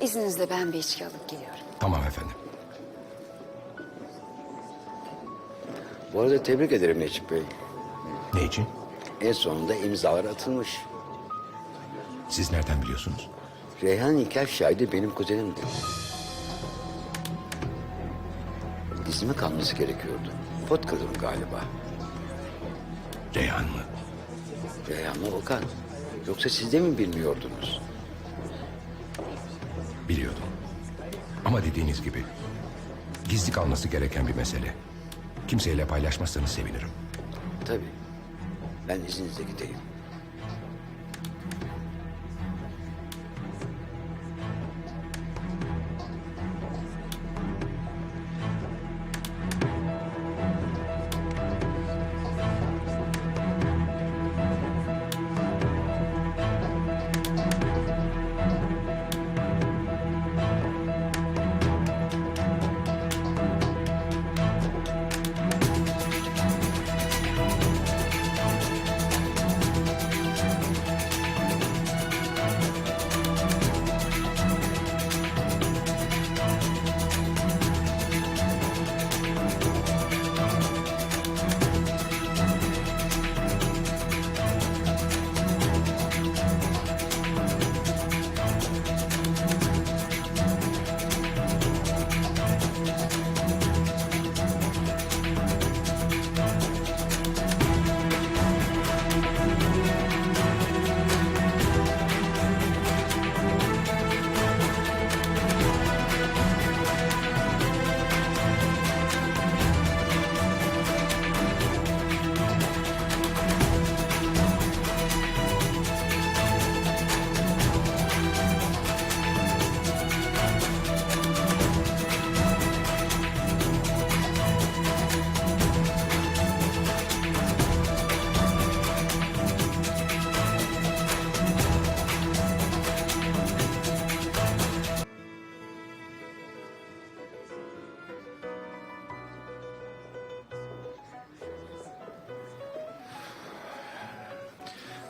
İzninizle ben bir içki alıp geliyorum. Tamam efendim. Bu arada tebrik ederim Necip Bey. Ne için? En sonunda imzalar atılmış. Siz nereden biliyorsunuz? Reyhan nikah şahidi benim kuzenimdi. İznime kalması gerekiyordu. Pot kırdım galiba. Reyhan mı? Reyhan'la Okan. Yoksa siz de mi bilmiyordunuz? Biliyordum. Ama dediğiniz gibi gizli kalması gereken bir mesele. Kimseyle paylaşmazsanız sevinirim. Tabii. Ben izninizle gideyim.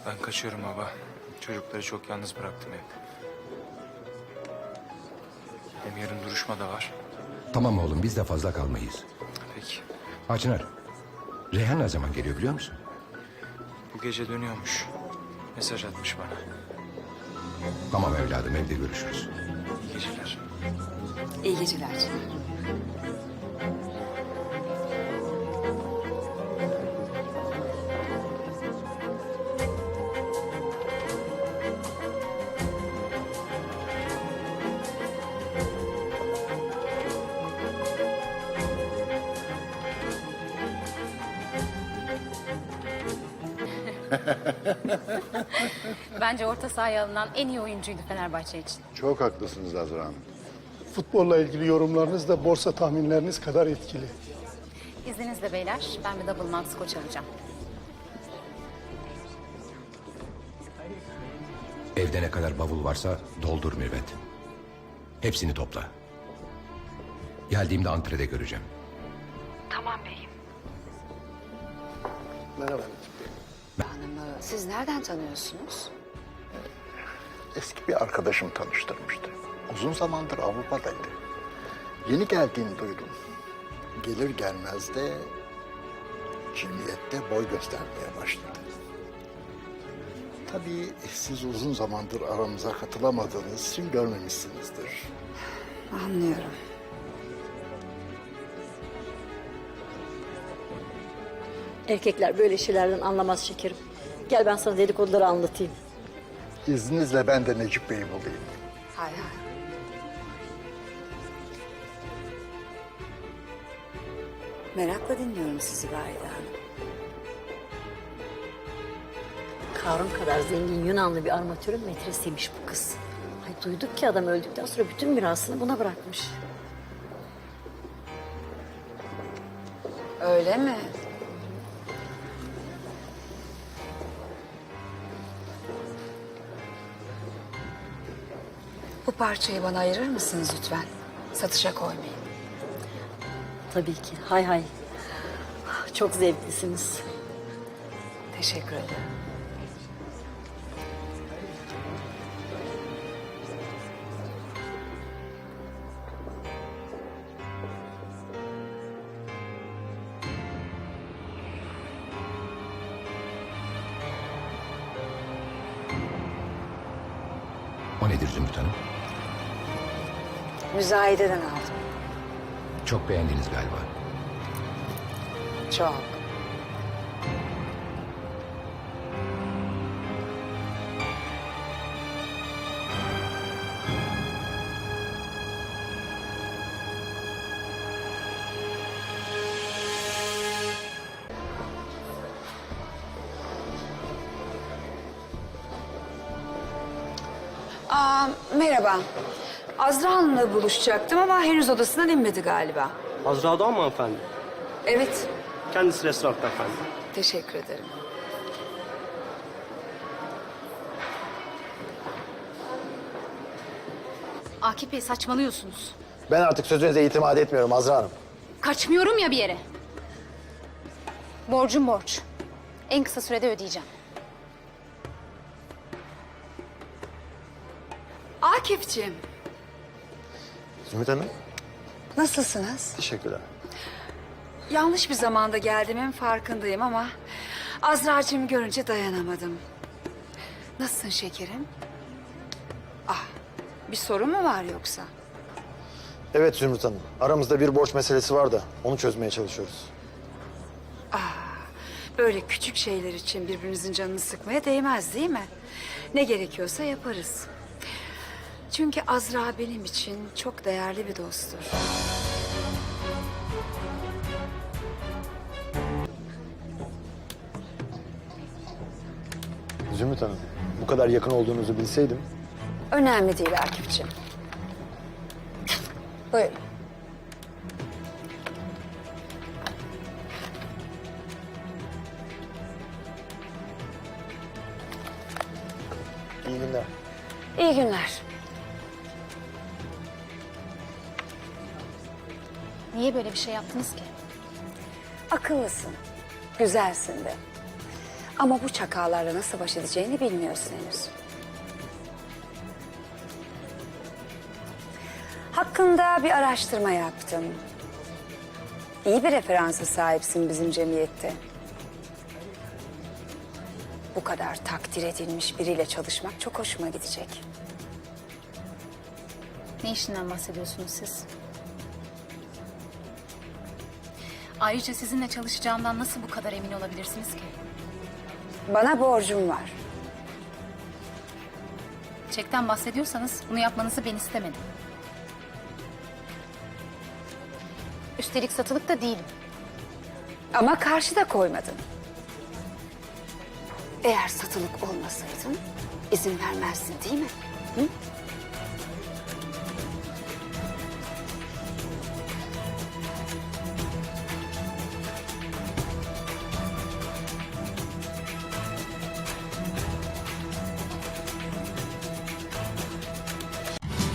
Ben kaçıyorum baba. Çocukları çok yalnız bıraktım hep. Hem yarın duruşma da var. Tamam oğlum biz de fazla kalmayız. Peki. Haçınar, Reyhan ne zaman geliyor biliyor musun? Bu gece dönüyormuş. Mesaj atmış bana. Tamam evladım evde görüşürüz. İyi geceler. İyi geceler Bence orta sahaya alınan en iyi oyuncuydu Fenerbahçe için. Çok haklısınız Azra Hanım. Futbolla ilgili yorumlarınız da borsa tahminleriniz kadar etkili. İzninizle beyler, ben bir double max koç alacağım. Evde ne kadar bavul varsa doldur Mürvet. Hepsini topla. Geldiğimde antrede göreceğim. Merhaba Necip Bey. Siz nereden tanıyorsunuz? Eski bir arkadaşım tanıştırmıştı. Uzun zamandır Avrupa'daydı. Yeni geldiğini duydum. Gelir gelmez de cemiyette boy göstermeye başladı. Tabii siz uzun zamandır aramıza katılamadığınız için görmemişsinizdir. Anlıyorum. Erkekler böyle şeylerden anlamaz şekerim. Gel ben sana dedikoduları anlatayım. İzninizle ben de Necip Bey'i bulayım. Hay hay. Merakla dinliyorum sizi Valide Hanım. Karun kadar zengin Yunanlı bir armatörün metresiymiş bu kız. Ay duyduk ki adam öldükten sonra bütün mirasını buna bırakmış. Öyle mi? Bu parçayı bana ayırır mısınız lütfen? Satışa koymayın. Tabii ki. Hay hay. Çok zevklisiniz. Teşekkür ederim. O nedir Zümrüt Hanım? Müzayededen aldım. Çok beğendiniz galiba. Çok. Aa, merhaba. Azra Hanım'la buluşacaktım ama henüz odasından inmedi galiba. Azra Doğan mı hanımefendi? Evet, Kendisi restoranda efendim. teşekkür ederim. Akif Bey saçmalıyorsunuz. Ben artık sözünüze itimat etmiyorum Azra Hanım. Kaçmıyorum ya bir yere. Borcum borç. En kısa sürede ödeyeceğim. Akif'ciğim, Zümrüt Hanım, nasılsınız? teşekkürler. Yanlış bir zamanda geldiğimin farkındayım ama... ...Azra'cığımı görünce dayanamadım. Nasılsın şekerim? Ah, bir sorun mu var yoksa? Evet Zümrüt Hanım, aramızda bir borç meselesi var da onu çözmeye çalışıyoruz. Böyle küçük şeyler için birbirinizin canını sıkmaya değmez değil mi? Ne gerekiyorsa yaparız. Çünkü Azra benim için çok değerli bir dosttur. Zümrüt Hanım, bu kadar yakın olduğunuzu bilseydim... Önemli değil Akif'ciğim. Buyurun. iyi günler. İyi günler. Niye böyle bir şey yaptınız ki? Akıllısın, güzelsin de. Ama bu çakallarla nasıl baş edeceğini bilmiyorsun henüz. Hakkında bir araştırma yaptım. İyi bir referansa sahipsin bizim cemiyette. Bu kadar takdir edilmiş biriyle çalışmak çok hoşuma gidecek. Ne işinden bahsediyorsunuz siz? Ayrıca sizinle çalışacağımdan nasıl bu kadar emin olabilirsiniz ki? Bana borcum var. Çekten bahsediyorsanız bunu yapmanızı ben istemedim. Üstelik satılık da değilim. Ama karşıda koymadın. Eğer satılık olmasaydın izin vermezdin değil mi? Hı?